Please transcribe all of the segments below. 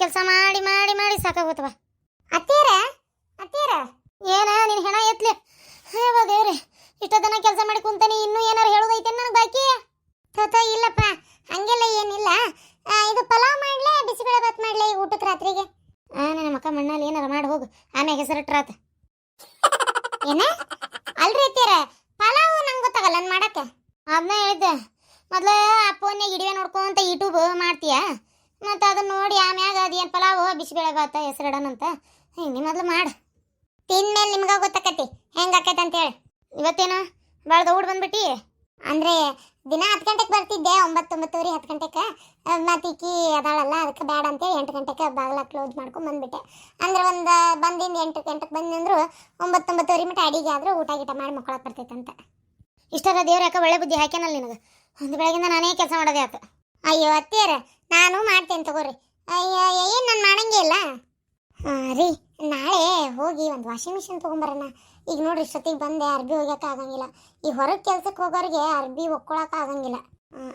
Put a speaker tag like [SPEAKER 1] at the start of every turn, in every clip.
[SPEAKER 1] ಕೆಲಸ ಮಾಡಿ ಮಾಡಿ ಮಾಡಿ ಸಾಕಾಗೋತವ.
[SPEAKER 2] ಅತ್ತೀರ ಅತ್ತೀರ
[SPEAKER 1] ಏನ ನಿನ್ ಹೆಣ ಎತ್ಲಿ? ಅಯ್ಯವ ದೇವ್ರಿ ಇಷ್ಟ ದಿನ ಕೆಲಸ ಮಾಡಿ ಕುಂತಾನೆ, ಇನ್ನೂ ಏನಾರು ಹೇಳೋದೈತೆ ನನಗೆ ಬಾಕಿ?
[SPEAKER 2] ಥೋಥೋ ಇಲ್ಲಪ್ಪ, ಹಂಗೆಲ್ಲ ಏನಿಲ್ಲ. ಇದು ಪಲಾವ್ ಮಾಡ್ಲೇ, ಬಿಸಿಬೇಳೆ ಬಾತ್ ಮಾಡ್ಲೇ ಈ ಊಟಕ್ಕೆ ರಾತ್ರಿಗೆ?
[SPEAKER 1] ಆ, ನನ್ನ ಮಕ್ಕ ಮಣ್ಣಲ್ಲಿ ಏನಾರ ಮಾಡಿ, ಹೋಗು. ಆಮ್ಯಾಗ ಹೆಸರಿಟ್ರಾತ
[SPEAKER 2] ಏನ? ಅಲ್ರಿ ಅತ್ತೀರ ಪಲಾವ್ ನಂಗೆ ಗೊತ್ತಾಗಲ್ಲ, ನನ್ ಮಾಡಕ್ಕೆ?
[SPEAKER 1] ಅದನ್ನ ಹೇಳಿದ್ದೆ. ಮೊದ್ಲ ಫೋನ್ಯಾಗ ಇಡಿವೆ ನೋಡ್ಕೊಂತ ಯೂಟ್ಯೂಬ್ ಮಾಡ್ತೀಯ? ಮತ್ತು ಅದನ್ನ ನೋಡಿ ಆಮ್ಯಾಗ ಅದೇನು ಪಲಾವು ಬಿಸಿಬೇಳೆ ಭಾತ ಹೆಸರಿಡೋಣಂತ ಹಿಂಗೆ ಮೊದ್ಲು ಮಾಡು.
[SPEAKER 2] ತಿಂದ್ಮೇಲೆ ನಿಮ್ಗೆ ಗೊತ್ತಾಕತಿ ಹೆಂಗೆ ಆಕೈತೆ ಅಂತೇಳಿ
[SPEAKER 1] ಇವತ್ತೇನು ಭಾಳ ದೌಡ್ ಬಂದ್ಬಿಟ್ಟಿ?
[SPEAKER 2] ಅಂದ್ರೆ ದಿನ ಹತ್ತು ಗಂಟೆಗೆ ಬರ್ತಿದ್ದೆ ಒಂಬತ್ತು ಒಂಬತ್ತುವರೆ ಹತ್ತು ಗಂಟೆಗೆ ಮತ್ತೆ ಈಕಿ ಅದಾಳಲ್ಲ, ಅದಕ್ಕೆ ಬೇಡ ಅಂತೇಳಿ ಎಂಟು ಗಂಟೆಗೆ ಬಾಗಿಲ ಕ್ಲೋಸ್ ಮಾಡ್ಕೊಂಡು ಬಂದ್ಬಿಟ್ಟೆ. ಅಂದ್ರೆ ಒಂದು ಬಂದಿಂದ ಎಂಟು ಗಂಟೆಗೆ ಬಂದಂದ್ರು ಒಂಬತ್ತು ಒಂಬತ್ತುವರೆ ಮಟ್ಟ ಅಡಿಗೆ ಆದ್ರೆ ಊಟ ಗೀಟ ಮಾಡಿ ಮಕ್ಕಳಕ್ಕೆ ಬರ್ತೈತಂತ. ಅಂತ
[SPEAKER 1] ಇಷ್ಟರ ದೇವ್ರ ಯಾಕೆ ಒಳ್ಳೆ ಬುದ್ಧಿ ಹಾಕ್ಯಾನಲ್ಲ ನಿನಗೆ? ಒಂದು ಬೆಳಗಿಂದ ನಾನೇ ಕೆಲಸ ಮಾಡೋದೇ ಆಯ್ತು
[SPEAKER 2] ಅಯ್ಯೋ, ಅತ್ತಿಯರ ನಾನು ಮಾಡ್ತೇನೆ ತಗೋರಿ. ಏನು ನಾನು ಮಾಡಂಗೆ ಇಲ್ಲ? ಆ, ರೀ ನಾಳೆ ಹೋಗಿ ಒಂದು ವಾಷಿಂಗ್ ಮಿಷಿನ್ ತೊಗೊಂಬರೋಣ. ಈಗ ನೋಡ್ರಿ ಇಷ್ಟೊತ್ತಿಗೆ ಬಂದೆ ಅರ್ಬಿ ಒಗ್ಯಕ್ಕೆ ಆಗಂಗಿಲ್ಲ. ಈ ಹೊರಗೆ ಕೆಲ್ಸಕ್ಕೆ ಹೋಗೋರಿಗೆ ಅರ್ಬಿ ಒಕ್ಕೊಳಕ್ಕೆ ಆಗಂಗಿಲ್ಲ.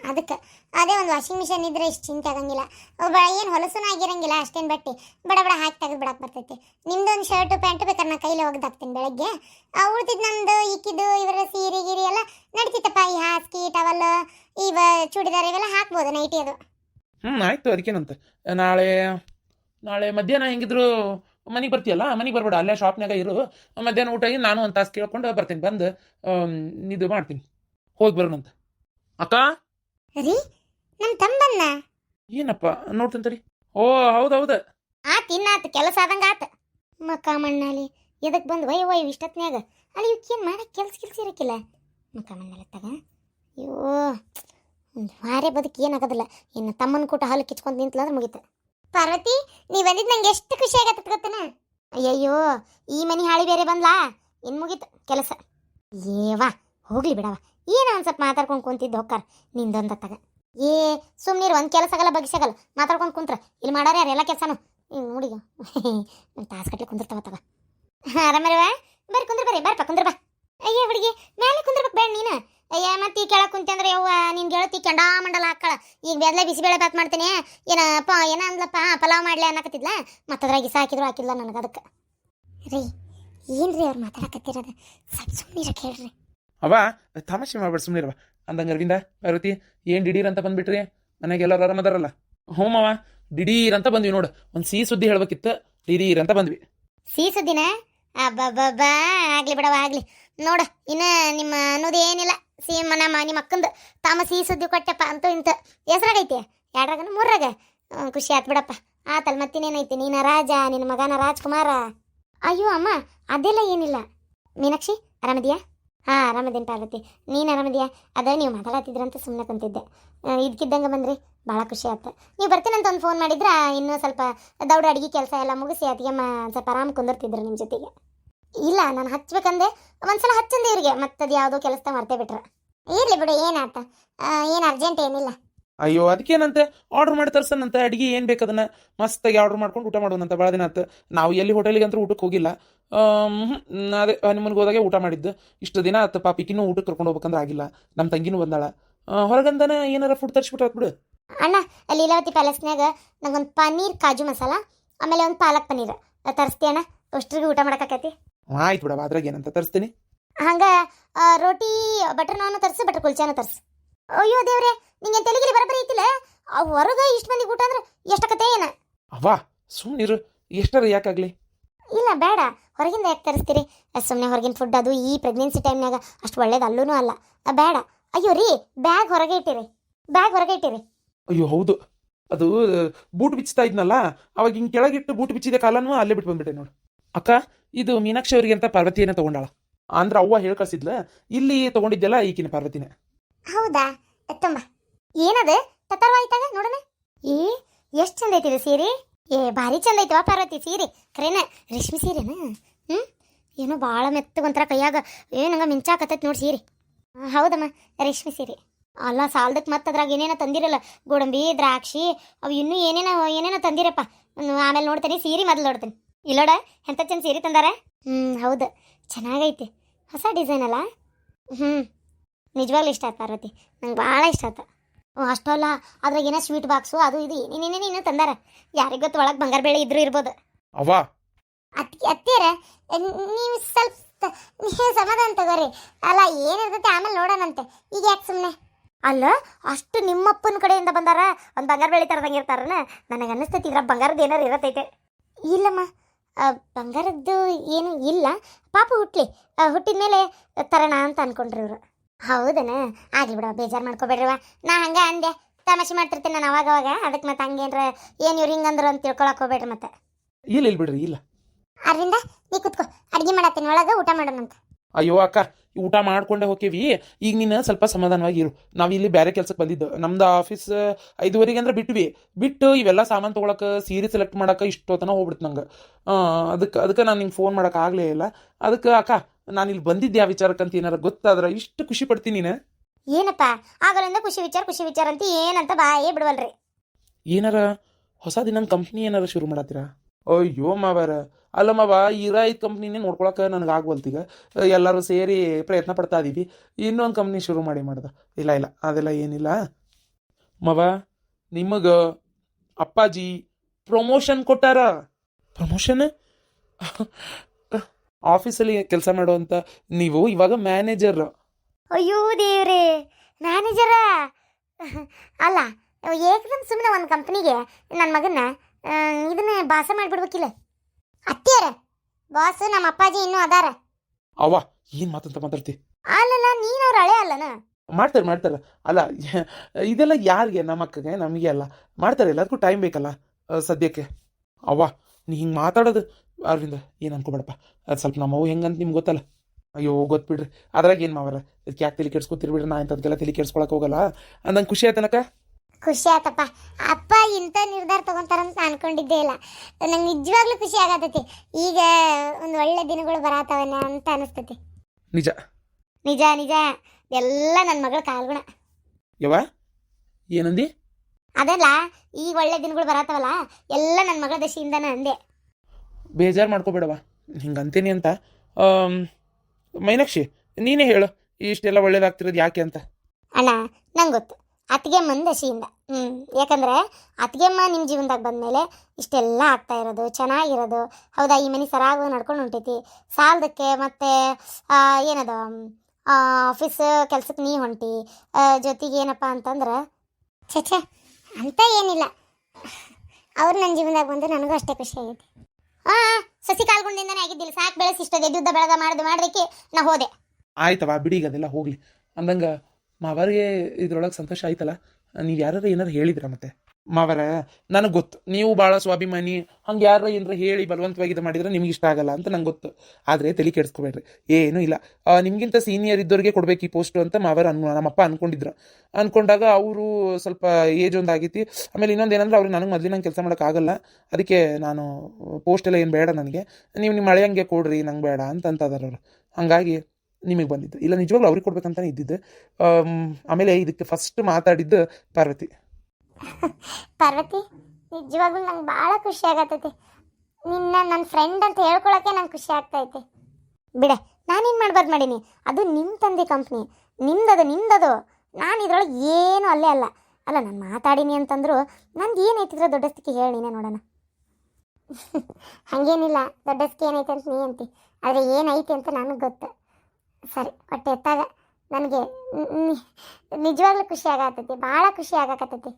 [SPEAKER 2] ಅದಕ್ಕೆ ಅದೇ ಒಂದು ವಾಷಿಂಗ್ ಮಿಷಿನ್ ಇದ್ರೆ ಇಷ್ಟು ಚಿಂತೆ ಆಗಂಗಿಲ್ಲ. ಒಬ್ಬ ಏನು ಹೊಲಸೂ ಆಗಿರಂಗಿಲ್ಲ ಅಷ್ಟೇನು ಬಟ್ಟೆ. ಬಡ ಬಡ ಹಾಕಿ ತೆಗೆದು ಬಿಡಕ್ಕೆ ಬರ್ತೈತಿ. ನಿಮ್ದೊಂದು ಶರ್ಟು ಪ್ಯಾಂಟ್ ಬೇಕಾದ್ರೆ ನಾನು ಕೈಲಿ ಒಗ್ದಾಕ್ತೀನಿ ಬೆಳಗ್ಗೆ. ಉಳ್ದಿದ್ದು ನಮ್ಮದು ಇಕ್ಕಿದ್ದು ಇವರ ಸೀರೆ ಗೀರೆ ಎಲ್ಲ ನಡೀತಿತ್ತಪ್ಪ. ಈ ಹಾಸ್ಕಿ ಟವಲ್ ಇವ ಚೂಡಿದಾರ ಇವೆಲ್ಲ ಹಾಕ್ಬೋದು ನೈಟಿ ಅದು.
[SPEAKER 3] ಹ್ಞೂ ಆಯಿತು ಅದಕ್ಕೇನಂತ ನಾಳೆ ನಾಳೆ ಮಧ್ಯಾಹ್ನ ಹೆಂಗಿದ್ರು ಮನೆಗೆ ಬರ್ತೀಯಲ್ಲ ಮನೆಗೆ ಬರ್ಬೇಡ ಅಲ್ಲೇ ಶಾಪ್ನಾಗ ಇರು. ಮಧ್ಯಾಹ್ನ ಊಟ ಆಗಿ ನಾನು ಒಂದು ತಾಸು ಕೇಳ್ಕೊಂಡು ಬರ್ತೀನಿ ಬಂದು ಇದು ಮಾಡ್ತೀನಿ. ಹೋಗಿ ಬರೋಣಂತ ಅಕ್ಕ?
[SPEAKER 2] ರೀ ನಮ್ಮ ತಮ್ಮನ್ನ
[SPEAKER 3] ಏನಪ್ಪ ನೋಡ್ತೀನಿ ಓ ಹೌದು ಹೌದು.
[SPEAKER 1] ಆತ ಇನ್ನಾತ ಕೆಲಸ ಆದಂಗ ಆತ. ಮಕ್ಕ ಮಣ್ಣಲ್ಲಿ ಎದಕ್ಕೆ ಬಂದು ವೈ ವೈ ಇಷ್ಟತ್ನ್ಯಾಗ ಅಲ್ಲಿ ಇವಕ್ಕೇನು ಮಾಡಕ್ಕೆ ಕೆಲಸ ಕೆಲಸ ಇರಕ್ಕಿಲ್ಲ ಮಕ್ಕ ಮಣ್ಣಲ್ಲಿ ತಗ. ಅಯ್ಯೋ ವಾರೆ ಬದುಕಿ ಏನಾಗೋದಿಲ್ಲ. ಇನ್ನು ತಮ್ಮನ ಕೂಟ ಹಾಲು ಕಿಚ್ಕೊಂಡು ನಿಂತಲಾದ್ರೆ ಮುಗೀತು.
[SPEAKER 2] ಪಾರ್ವತಿ ನೀ ಬಂದಿದ್ದು ನಂಗೆ ಎಷ್ಟು ಖುಷಿ ಆಗತ್ತೆ
[SPEAKER 1] ಅಯ್ಯಯ್ಯೋ, ಈ ಮನೆ ಹಾಳಿ ಬೇರೆ ಬಂದ್ಲಾ? ಇನ್ನು ಮುಗೀತು ಕೆಲಸ. ಏವಾ ಹೋಗ್ಲಿ ಬಿಡವ ಏನೋ ಒಂದು ಸ್ವಲ್ಪ ಮಾತಾಡ್ಕೊಂಡು ಕುಂತಿದ್ದು ಹೋಗ್ಕಾರ. ನಿಂದೊಂದ ತಗ ಏ ಸುಮ್ಮನಿರು ಒಂದು ಕೆಲಸ ಆಗಲ್ಲ ಬಗಿಸಾಗಲ್ಲ ಮಾತಾಡ್ಕೊಂಡು ಕುಂತ್ರ. ಇಲ್ಲಿ ಮಾಡಾರ ಯಾರು? ಎಲ್ಲ ಕೆಲಸನು? ಹಿಂಗೆ ನೋಡಿ ತಾಸು ಕಟ್ಲಿ ಕುಂದಿರ್ತಾವ ತಗ ಆರಾಮರವ ಬರ್ರಿ ಕುಂದ್ರ ಬರ್ರಿ ಬರ್ಪ ಕುಂದ್ರ ಬಾ. ಅಯ್ಯ ಹುಡುಗಿ ಮೇಲೆ ಕುಂದ್ರಬೇಕು ಬೇಡ ನೀನು. ಅಯ್ಯ ಮತ್ತೆ ಈ ಕೆಳಗೆ ಕುಂತಂದ್ರೆ ಯವ್ವ ನಿನ್ ಗೆಳತಿ ಕೆಂಡಾ ಮಂಡಲ ಹಾಕಳ ಈಗ ಬೆದ್ಲೆ ಬಿಸಿಬೇಳೆ ಬಾತ್ ಮಾಡ್ತೇನೆ. ಏನಪ್ಪ ಏನ ಅಂದ್ಲಪ್ಪ ಪಲಾವ್ ಮಾಡ್ಲಿ ಅನ್ನಕತ್ತಿದ್ಲ? ಮತ್ತದ್ರಾಗಿ ಸಾಕಿದ್ರು ಹಾಕಿಲ್ಲ ನನಗೆ ಅದಕ್ಕೆ.
[SPEAKER 2] ರೀ ಏನ್ರಿ ಅವ್ರು ಮಾತಾಡಕತ್ತಿರೋದು? ಸ್ವಲ್ಪ ಸುಮ್ಮನೆ ಕೇಳ್ರಿ.
[SPEAKER 3] ಅವ ತಮಾಷೆ ಮಾಡ್ಬೇಡ ಸುಮ್ಮನಿರವ ಅಂದಂಗೆ ಅರವಿಂದ ಪಾರ್ವತಿ ಏನು ದಿಢೀರ್ ಅಂತ ಬಂದ್ಬಿಟ್ರಿ? ಮನೆಗೆ ಎಲ್ಲರೂ ಆರಾಮದಾರಲ್ಲ ಹ್ಞೂ ಮಾವ ದಿಢೀರ್ ಅಂತ ಬಂದ್ವಿ ನೋಡು. ಒಂದು ಸಿಹಿ ಸುದ್ದಿ ಹೇಳ್ಬೇಕಿತ್ತು ದಿಢೀರ್ ಅಂತ ಬಂದ್ವಿ.
[SPEAKER 1] ಸಿಹಿ ಸುದ್ದಿನ? ಅಬ್ಬಬ್ಬಬ್ಬಾ ಆಗ್ಲಿ ಬಿಡವ ಆಗ್ಲಿ. ನೋಡ, ಇನ್ನ ನಿಮ್ಮ ಅನ್ನೋದು ಏನಿಲ್ಲ. ಸಿ ನಮ್ಮ, ನಿಮ್ಮ ಅಕ್ಕಂದು ತಾಮ ಸಿಹಿ ಸುದ್ದಿ ಕೊಟ್ಟಪ್ಪ ಅಂತೂ ಇಂತ ಹೆಸ್ರಾಗೈತಿ. ಎರಡ್ರಾಗನ ಮೂರ್ರಾಗ. ಖುಷಿ ಆತ್ ಬಿಡಪ್ಪ. ಆತಲ್ ಮತ್ತಿನೇನೈತಿ ನೀನ ರಾಜ, ನಿನ್ನ ಮಗನ ರಾಜ್ಕುಮಾರ. ಅಯ್ಯೋ, ಅಮ್ಮ, ಅದೆಲ್ಲ ಏನಿಲ್ಲ. ಮೀನಾಕ್ಷಿ, ಆರಾಮದಿಯಾ? ಹಾ, ಆರಾಮದೇನು ಪಾರ್ವತಿ. ನೀನು ಆರಾಮದಿಯಾ? ಅದ ನೀವು ಮಾತಾಡತ್ತಿದ್ರಂತ ಸುಮ್ಮನೆ ಕುಂತಿದ್ದೆ. ಇದಕ್ಕಿದ್ದಂಗೆ ಬಂದ್ರಿ. ಭಾಳ ಖುಷಿ ಆಯ್ತು ನೀವು ಬರ್ತೀನಂತ ಒಂದು ಫೋನ್ ಮಾಡಿದ್ರ? ಇನ್ನೂ ಸ್ವಲ್ಪ ದೌಡ ಅಡಿಗೆ ಕೆಲಸ ಎಲ್ಲ ಮುಗಿಸಿ ಅದಕ್ಕೆ ಸ್ವಲ್ಪ ಆರಾಮ್ ಕುಂದಿರ್ತಿದ್ರು ನಿಮ್ಮ ಜೊತೆಗೆ. ಇಲ್ಲ ನಾನು ಹಚ್ಬೇಕಂದ್ರೆ ಒಂದ್ಸಲ ಹಚ್ಚಂದೆ ಇವ್ರಿಗೆ ಮತ್ತದು ಯಾವುದೋ ಕೆಲಸ ಮರ್ತೇ ಬಿಟ್ರ.
[SPEAKER 2] ಇರ್ಲಿ ಬಿಡು ಏನಾತ? ಏನು ಅರ್ಜೆಂಟ್ ಏನಿಲ್ಲ.
[SPEAKER 3] ಅಯ್ಯೋ ಅದಕ್ಕೇನಂತೆ ಆರ್ಡರ್ ಮಾಡಿ ತರ್ಸನಂತೆ ಅಡಿಗೆ ಏನು ಬೇಕದನ್ನ ಮಸ್ತಾಗಿ ಆರ್ಡರ್ ಮಾಡ್ಕೊಂಡು ಊಟ ಮಾಡೋಣಂತ ಭಾಳ ದಿನ ಆತು. ನಾವು ಎಲ್ಲಿ ಹೋಟೆಲಿಗೆ ಅಂತ ಊಟಕ್ಕೆ ಹೋಗಿಲ್ಲ. ಅದೇ ನಿಮ್ಮನ್ಗೆ ಹೋದಾಗೆ ಊಟ ಮಾಡಿದ್ದು. ಇಷ್ಟು ದಿನ ಆತು ಪಾಪಿಕಿನೂ ಊಟಕ್ಕೆ ಕರ್ಕೊಂಡು ಹೋಗ್ಬೇಕಂದ್ರೆ ಆಗಿಲ್ಲ. ನಮ್ಮ ತಂಗಿನೂ ಬಂದಾಳ. ಹೊರಗಂದನ ಏನಾರ ಫುಡ್ ತರಿಸ್ಬಿಟ್ರೆ ಬಿಡು.
[SPEAKER 1] ಅಣ್ಣ ಅಲ್ಲಿ ಲೀಲಾವತಿ ಪ್ಯಾಲೇಸ್ನ್ಯಾಗ ನಂಗೊಂದು ಪನ್ನೀರ್ ಕಾಜು ಮಸಾಲ ಆಮೇಲೆ ಒಂದು ಪಾಲಕ್ ಪನ್ನೀರ್. ತರಿಸ್ತೀಯಣ್ಣ? ಅಷ್ಟ್ರಿಗೆ ಊಟ ಮಾಡಕ್ಕಾಕೈತಿ
[SPEAKER 3] ಆಯ್ತು ಬಿಡವ ಅದ್ರಾಗ ಏನಂತ ತರಿಸ್ತೀನಿ.
[SPEAKER 1] ಹಂಗ ರೋಟಿ ಬಟರ್ ನಾನು ತರ್ಸು ಬಟರ್ ಕುಲ್ಚಾನು ತರ್ಸು. ಅಯ್ಯೋ ದೇವ್ರೆ ನಿಂಗೆ ತೆಲಿಗಿಲಿ ಬರಬರಿ ಐತಿಲ್ಲ? ಆ ಹೊರಗೆ ಇಷ್ಟು ಮಂದಿ ಊಟ ಅಂದ್ರೆ ಎಷ್ಟಕತೆ ಏನ?
[SPEAKER 3] ಅವ್ವಾ ಸುಮ್ಮನಿರು ಎಷ್ಟರ ಯಾಕಾಗ್ಲಿ
[SPEAKER 1] ಇಲ್ಲ ಬೇಡ ಹೊರಗಿಂದ ಯಾಕೆ ತರಿಸ್ತೀರಿ? ಸುಮ್ಮನೆ ಹೊರಗಿನ ಫುಡ್ ಅದು ಈ ಪ್ರೆಗ್ನೆನ್ಸಿ ಟೈಮ್ನಾಗ ಅಷ್ಟು ಒಳ್ಳೇದು ಅಲ್ಲೂ. ಅಲ್ಲ ಬೇಡ. ಅಯ್ಯೋ ರೀ ಬ್ಯಾಗ್ ಹೊರಗೆ ಇಟ್ಟಿರಿ. ಬ್ಯಾಗ್ ಹೊರಗೆ ಇಟ್ಟಿರಿ.
[SPEAKER 3] ಅಯ್ಯೋ ಹೌದು. ಅದು ಬೂಟ್ ಬಿಚ್ಚುತ್ತಾ ಇದ್ನಲ್ಲ ಅವಾಗ ಹಿಂಗೆ ಕೆಳಗಿಟ್ಟು ಬೂಟ್ ಬಿಚ್ಚಿದ ಕಾಲನೂ ಅಲ್ಲೇ ಬಿಟ್ಟು ಬಂದ್ಬಿಟ್ಟೆ ನೋಡು. ಅಕ್ಕ, ಇದು ಮೀನಾಕ್ಷಿ ಅವರಿಗೆ ಅಂತ ಪಾರ್ವತಿಯನ್ನ ತಗೊಂಡಾಳ. ಅಂದ್ರೆ ಅವ್ವ ಹೇಳ್ಕಳ್ಸಿದ್ಲ ಇಲ್ಲಿ ತಗೊಂಡಿದ್ದೆಲ್ಲ ಈಕಿನ ಪಾರ್ವತಿನ.
[SPEAKER 2] ಹೌದಾ? ತುಂಬ
[SPEAKER 1] ಏನದ? ತತ್ತರವಾಯ್ತಾಗ ನೋಡನೆ ಏ, ಎಷ್ಟು ಚಂದ ಐತಿದೆ ಸೀರೆ? ಏ, ಭಾರಿ ಚಂದ ಐತವಾ ಪಾರ್ವತಿ, ಸೀರೆ. ಖರೇನ ರೇಷ್ಮೆ ಸೀರೆನ? ಹ್ಞೂ ಏನೋ ಭಾಳ ಮೆತ್ತಗೊಂಥರ ಕೈಯಾಗ ಏನಂಗ ಮಿಂಚಾಕತ್ತೈತಿ ನೋಡಿ ಸೀರೆ. ಹೌದಮ್ಮ, ರೇಷ್ಮೆ ಸೀರೆ. ಅಲ್ಲ ಸಾಲದಕ್ಕೆ ಮತ್ತೆ ಅದ್ರಾಗ ಏನೇನೋ ತಂದಿರಲ್ಲ, ಗೋಡಂಬಿ, ದ್ರಾಕ್ಷಿ, ಅವು ಇನ್ನೂ ಏನೇನೋ ಏನೇನೋ ತಂದಿರಪ್ಪ. ಆಮೇಲೆ ನೋಡ್ತೇನೆ, ಸೀರೆ ಮೊದಲು ನೋಡ್ತೇನೆ. ಇಲ್ಲೋಡ ಎಂಥ ಚಂದ ಸೀರೆ ತಂದಾರ? ಹ್ಞೂ ಹೌದು. ಚೆನ್ನಾಗೈತಿ. ಹೊಸ ಡಿಸೈನ್ ಅಲ್ಲ? ಹ್ಞೂ ನಿಜವಾಗ್ಲೂ ಇಷ್ಟ ಆಯ್ತು ಪಾರ್ವತಿ. ನಂಗೆ ಭಾಳ ಇಷ್ಟ ಆಯ್ತು. ಅಲ್ಲ ಅದ್ರಾಗ ಏನೋ ಸ್ವೀಟ್ ಬಾಕ್ಸು ಅದು ಇದು ಏನೇನೇನೇನು ತಂದಾರ. ಯಾರಿಗೆ ಗೊತ್ತು ಒಳಗೆ ಬಂಗಾರ ಬೆಳೆ ಇದ್ರೂ ಇರ್ಬೋದು.
[SPEAKER 3] ಅವ್ವ?
[SPEAKER 2] ಅತ್ತಿ ಅತ್ತಿಯರ ನೀವು ಸ್ವಲ್ಪ ನೀವು ಸಮಾಧಾನ ತಗೋರಿ. ಅಲ್ಲ ಏನಿರ್ತೈತೆ ಆಮೇಲೆ ನೋಡೋಣಂತೆ. ಈಗ ಯಾಕೆ ಸುಮ್ಮನೆ
[SPEAKER 1] ಅಲ್ಲ ಅಷ್ಟು ನಿಮ್ಮಪ್ಪನ ಕಡೆಯಿಂದ ಬಂದಾರ ಒಂದು ಬಂಗಾರ ಬೆಳೆ ತರದಂಗೆ ಇರ್ತಾರನ ನನಗೆ ಅನ್ನಿಸ್ತೈತಿ ಇದ್ರ ಬಂಗಾರದ ಏನಾರು ಇರತೈತೆ.
[SPEAKER 2] ಇಲ್ಲಮ್ಮ ಬಂಗಾರದ್ದು ಏನು ಇಲ್ಲ. ಪಾಪ ಹುಟ್ಲಿ. ಹುಟ್ಟಿದ ಮೇಲೆ ತರೋಣ ಅಂತ ಅನ್ಕೊಂಡ್ರಿ ಇವರು.
[SPEAKER 1] ಹೌದನ? ಆಗ್ಲಿ ಬಿಡ ಬೇಜಾರು ಮಾಡ್ಕೋಬೇಡ್ರಿವ ನಾ ಹಂಗೆ ಅಂದೆ. ತಮಾಷೆ ಮಾಡ್ತಿರ್ತೀನಿ ನಾನು ಅವಾಗ ಅವಾಗ. ಅದಕ್ಕೆ ಮತ್ತೆ ಹಂಗೇನ್ರ ಏನು ಇವ್ರು ಹಿಂಗಂದ್ರು ಅಂತ ತಿಳ್ಕೊಳಕ್ ಹೋಗ್ಬೇಡ್ರಿ ಮತ್ತೆ.
[SPEAKER 3] ಇಲ್ಲ ಇಲ್ಲ ಬಿಡ್ರಿ ಇಲ್ಲ.
[SPEAKER 2] ಅದರಿಂದ ನೀ ಕುತ್ಕೋ. ಅಡ್ಗೆ ಮಾಡತ್ತೀನಿ ಒಳಗೆ ಊಟ ಮಾಡೋಣಂತ.
[SPEAKER 3] ಅಯ್ಯೋ ಅಕ್ಕ ಈ ಊಟ ಮಾಡ್ಕೊಂಡೆ ಹೋಗಿವಿ ಈಗ ನೀನು ಸ್ವಲ್ಪ ಸಮಾಧಾನವಾಗಿ ಇರು. ನಾವು ಇಲ್ಲಿ ಬೇರೆ ಕೆಲ್ಸಕ್ಕೆ ಬಂದಿದ್ದು. ನಮ್ದು ಆಫೀಸ್ ಐದುವರೆಗೆ ಅಂದ್ರೆ ಬಿಟ್ವಿ. ಬಿಟ್ಟು ಇವೆಲ್ಲ ಸಾಮಾನು ತೊಗೊಳಕ್ಕೆ ಸೀರೆ ಸೆಲೆಕ್ಟ್ ಮಾಡಕ್ಕೆ ಇಷ್ಟೊತ್ತನ ಹೋಗ್ಬಿಡ್ತು ನಂಗೆ. ಅದಕ್ಕೆ ಅದಕ್ಕೆ ನಾನು ನಿಂಗೆ ಫೋನ್ ಮಾಡಕ್ಕೆ ಆಗಲೇ ಇಲ್ಲ. ಅದಕ್ಕೆ ಅಕ್ಕ ನಾನು ಇಲ್ಲಿ ಬಂದಿದ್ದೆ ಆ ವಿಚಾರಕ್ಕಂತ ಏನಾರು ಗೊತ್ತಾದ್ರೆ? ಇಷ್ಟು ಖುಷಿ ಪಡ್ತೀನಿ ನೀನು.
[SPEAKER 1] ಏನಪ್ಪ? ಆಗಲಿಂದ ಖುಷಿ ವಿಚಾರ ಖುಷಿ ವಿಚಾರ ಅಂತ ಏನಂತ ಬಾಯೇ ಬಿಡವಲ್ರಿ.
[SPEAKER 3] ಏನಾರ ಹೊಸ ದಿನ ಕಂಪ್ನಿ ಏನಾರ ಶುರು ಮಾಡತ್ತೀರಾ ಅಯ್ಯೋ ಮಾವಾರ ಅಲ್ಲ ಮಾವ ಇರ ಐದು ಕಂಪ್ನಿನೇ ನೋಡ್ಕೊಳಕ್ಕೆ ನನಗೆ ಆಗ್ವಲ್ತೀಗ ಎಲ್ಲರೂ ಸೇರಿ ಪ್ರಯತ್ನ ಪಡ್ತಾ ಇದ್ದೀವಿ ಇನ್ನೊಂದು ಕಂಪ್ನಿ ಶುರು ಮಾಡಿ ಮಾಡ್ದ. ಇಲ್ಲ ಇಲ್ಲ ಅದೆಲ್ಲ ಏನಿಲ್ಲ. ಮವ ನಿಮಗೆ ಅಪ್ಪಾಜಿ ಪ್ರಮೋಷನ್ ಕೊಟ್ಟಾರ? ಪ್ರಮೋಷನ್ ಆಫೀಸಲ್ಲಿ ಕೆಲಸ ಮಾಡುವಂಥ ನೀವು ಇವಾಗ ಮ್ಯಾನೇಜರ್
[SPEAKER 1] ಅಯ್ಯೋ ದೇವ್ರೆ ಮ್ಯಾನೇಜರ ಅಲ್ಲ ಏಕದಮ್ ಸುಮ್ಮನೆ ಒಂದು ಕಂಪ್ನಿಗೆ ನನ್ನ ಮಗನ್ನ ಆ, ಇದನ್ನ ಭಾಸ ಮಾಡಿಬಿಡ್ಬೇಕಿಲ್ಲ.
[SPEAKER 2] ಅತ್ತಿಯರ ಬಾಸ್ ನಮ್ಮ ಅಪ್ಪಾಜಿ ಇನ್ನೂ ಅದಾರ.
[SPEAKER 3] ಅವ್ವ ಏನು ಮಾತಂತ ಮಾತಾಡ್ತಿ?
[SPEAKER 1] ಅಲ್ಲಲ್ಲ ನೀನು ಅವ್ರ ಹಳೆ ಅಲ್ಲನ?
[SPEAKER 3] ಮಾಡ್ತಾರೆ ಮಾಡ್ತಾರೆ. ಅಲ್ಲ ಇದೆಲ್ಲ ಯಾರಿಗೆ? ನಮ್ಮ ಅಕ್ಕಗೆ ನಮಗೆ ಅಲ್ಲ. ಮಾಡ್ತಾರೆ ಎಲ್ಲದಕ್ಕೂ ಟೈಮ್ ಬೇಕಲ್ಲ ಆ, ಸದ್ಯಕ್ಕೆ. ಅವ್ವ ನೀ ಹಿಂಗೆ ಮಾತಾಡೋದು ಅರವಿಂದ ಏನು ಅನ್ಕೋಬೇಡಪ್ಪ. ಅದು ಸ್ವಲ್ಪ ನಮ್ಮ ಅವ್ವ ಹೆಂಗಂತ ನಿಮ್ಗೆ ಗೊತ್ತಲ್ಲ? ಅಯ್ಯೋ ಗೊತ್ಬಿಡ್ರಿ. ಅದ್ರಾಗ ಏನು ಮಾವರ? ಇದಕ್ಕೆ ಯಾಕೆ ತಲೆ ಕೆಡ್ಸ್ಕೊತಿರ್ಬಿಡ್ರಿ? ನಾ ಇಂಥದ್ಕೆಲ್ಲ ತಲೆ ಕೆಡ್ಸ್ಕೊಳಕ್ಕೆ ಹೋಗಲ್ಲ. ಅಂದಂಗೆ ಖುಷಿ ಆಯ್ತನಕ
[SPEAKER 2] ಖುಷಿ ಆತಪ್ಪ. ಅಪ್ಪ ಇಂಥ ನಿರ್ಧಾರ ತಗೊಂತಾರಂತ ಅನ್ಕೊಂಡಿದ್ದೇ ಇಲ್ಲ. ನಂಗೆ ನಿಜವಾಗ್ಲೂ ಖುಷಿ ಆಗತ್ತೈತಿ ಈಗ ಒಂದು ಒಳ್ಳೆ ದಿನಗಳು ಬರತ್ತವನ ಅಂತ ಅನಿಸ್ತೈತಿ.
[SPEAKER 3] ನಿಜ.
[SPEAKER 1] ನಿಜ ನಿಜ. ಎಲ್ಲ ನನ್ನ ಮಗಳ ಕಾಲ್ಗುಣ.
[SPEAKER 3] ಯವ್ವ? ಏನಂದಿ?
[SPEAKER 1] ಅದಲ್ಲ ಈಗ ಒಳ್ಳೆ ದಿನಗಳು ಬರತ್ತವಲ್ಲ ಎಲ್ಲ ನನ್ನ ಮಗಳ ದಶೆಯಿಂದನ ಅಂದೆ.
[SPEAKER 3] ಬೇಜಾರು ಮಾಡ್ಕೋಬೇಡವ ಹಿಂಗೆ ಅಂತೀನಿ ಅಂತ. ಆಮ್, ಮೈನಾಕ್ಷಿ ನೀನೇ ಹೇಳು ಇಷ್ಟೆಲ್ಲ ಒಳ್ಳೇದಾಗ್ತಿರೋದು ಯಾಕೆ ಅಂತ.
[SPEAKER 1] ಅಣ್ಣ ನಂಗೆ ಗೊತ್ತು. ಅತ್ತಿಗೆಮ್ಮನ ದಶೆಯಿಂದ ಹ್ಞೂ ಯಾಕಂದ್ರೆ ಅತ್ತಿಗೆಮ್ಮ ನಿಮ್ಮ ಜೀವನದಾಗ ಬಂದಮೇಲೆ ಇಷ್ಟೆಲ್ಲ ಆಗ್ತಾ ಇರೋದು, ಚೆನ್ನಾಗಿರೋದು. ಹೌದಾ, ಈ ಮನೆ ಸರಾಗ ನಡ್ಕೊಂಡು ಹೊಂಟೈತಿ. ಸಾಲದಕ್ಕೆ ಮತ್ತು ಏನದ ಆಫೀಸ್ ಕೆಲ್ಸಕ್ಕೆ ನೀ ಹೊಂಟಿ. ಜೊತೆಗೆ ಏನಪ್ಪ ಅಂತಂದ್ರೆ,
[SPEAKER 2] ಛೆ ಅಂತ ಏನಿಲ್ಲ. ಅವ್ರು ನನ್ನ ಜೀವನದಾಗ ಬಂದು ನನಗೂ ಅಷ್ಟೇ ಖುಷಿ ಆಗೈತಿ.
[SPEAKER 1] ಹಾಂ ಸಸಿ ಕಾಲ್ಗುಂಡಿಂದನೇ ಆಗಿದ್ದಿಲ್ಲ. ಸಾಕು ಬೆಳೆಸಿ ಇಷ್ಟದೆ ಎದ್ದುದ್ದ ಬೆಳಗ ಮಾಡ್ದು ಮಾಡೋದಕ್ಕೆ ನಾ ಹೋದೆ.
[SPEAKER 3] ಆಯ್ತವ, ಬಿಡಿ ಅದೆಲ್ಲ ಹೋಗ್ಲಿ. ಅಂದಂಗ ಮಾವರಿಗೆ ಇದ್ರೊಳಗೆ ಸಂತೋಷ ಆಯ್ತಲ್ಲ ನೀವು ಯಾರು ಏನಾರು ಹೇಳಿದ್ರ ಮತ್ತೆ ಮಾವರ ನನಗೆ ಗೊತ್ತು ನೀವು ಭಾಳ ಸ್ವಾಭಿಮಾನಿ ಹಂಗೆ ಯಾರು ಏನಾರ ಹೇಳಿ ಬಲವಂತವಾಗಿ ಇದು ಮಾಡಿದ್ರೆ ನಿಮ್ಗೆ ಇಷ್ಟ ಆಗಲ್ಲ ಅಂತ ನಂಗೆ ಗೊತ್ತು ಆದರೆ ತಲೆ ಕೆಡಿಸ್ಕೋಬೇಡ್ರಿ ಏನೂ ಇಲ್ಲ ನಿಮಗಿಂತ ಸೀನಿಯರ್ ಇದ್ದವ್ರಿಗೆ ಕೊಡಬೇಕು ಈ ಪೋಸ್ಟು ಅಂತ ಮಾವರ ಅನ್ ನಮ್ಮಪ್ಪ ಅಂದ್ಕೊಂಡಿದ್ರು ಅನ್ಕೊಂಡಾಗ ಅವರು ಸ್ವಲ್ಪ ಏಜ್ ಒಂದು ಆಗೈತಿ ಆಮೇಲೆ ಇನ್ನೊಂದು ಏನಂದ್ರೆ ಅವ್ರಿಗೆ ನನಗೆ ಮೊದಲಿನ ಕೆಲಸ ಮಾಡೋಕ್ಕಾಗಲ್ಲ ಅದಕ್ಕೆ ನಾನು ಪೋಸ್ಟ್ ಎಲ್ಲ ಏನು ಬೇಡ ನನಗೆ ನೀವು ನಿಮ್ಮ ಹಂಗೆ ಕೊಡ್ರಿ ನಂಗೆ ಬೇಡ ಅಂತ ಅಂತದಾರ ಅವರು ಹಾಗಾಗಿ ನಿಮಗೆ ಬಂದಿದ್ದು. ಇಲ್ಲ, ನಿಜವಾಗ್ಲೂ ಅವ್ರಿಗೆ ಕೊಡ್ಬೇಕಂತಾನೆ ಇದ್ದಿದ್ದು. ಆಮೇಲೆ ಇದಕ್ಕೆ ಫಸ್ಟ್ ಮಾತಾಡಿದ್ದು ಪಾರ್ವತಿ.
[SPEAKER 2] ಪಾರ್ವತಿ, ನಿಜವಾಗ್ಲೂ ನಂಗೆ ಭಾಳ ಖುಷಿ ಆಗತ್ತೈತಿ. ನಿನ್ನ ನನ್ನ ಫ್ರೆಂಡ್ ಅಂತ ಹೇಳ್ಕೊಳಕ್ಕೆ ನಂಗೆ ಖುಷಿ ಆಗ್ತೈತಿ.
[SPEAKER 1] ಬಿಡ, ನಾನೇನು ಮಾಡ್ಬಾರ್ದು ಮಾಡೀನಿ? ಅದು ನಿಮ್ಮ ತಂದೆ ಕಂಪ್ನಿ ನಿಮ್ದದು ನಿಮ್ದದು. ನಾನು ಇದ್ರೊಳಗೆ ಏನು ಅಲ್ಲೇ ಅಲ್ಲ. ಅಲ್ಲ, ನಾನು ಮಾತಾಡೀನಿ ಅಂತಂದ್ರು ನಂದು ಏನೈತಿದ್ರೆ ದೊಡ್ಡಸ್ತಿಕೆ ಹೇಳಿ ನೀನೇ ನೋಡೋಣ.
[SPEAKER 2] ಹಾಗೇನಿಲ್ಲ ದೊಡ್ಡಸ್ಕೆ ಏನೈತೆ ಅಂತ ನೀ ಅಂತಿ. ಆದರೆ ಏನೈತೆ ಅಂತ ನನಗೆ ಗೊತ್ತು. ಸರಿ ಒಟ್ಟು ಎತ್ತಾಗ ನನಗೆ ನಿಜವಾಗ್ಲೂ ಖುಷಿ ಆಗತ್ತೈತಿ ಭಾಳ ಖುಷಿ ಆಗಕತ್ತೈತಿ.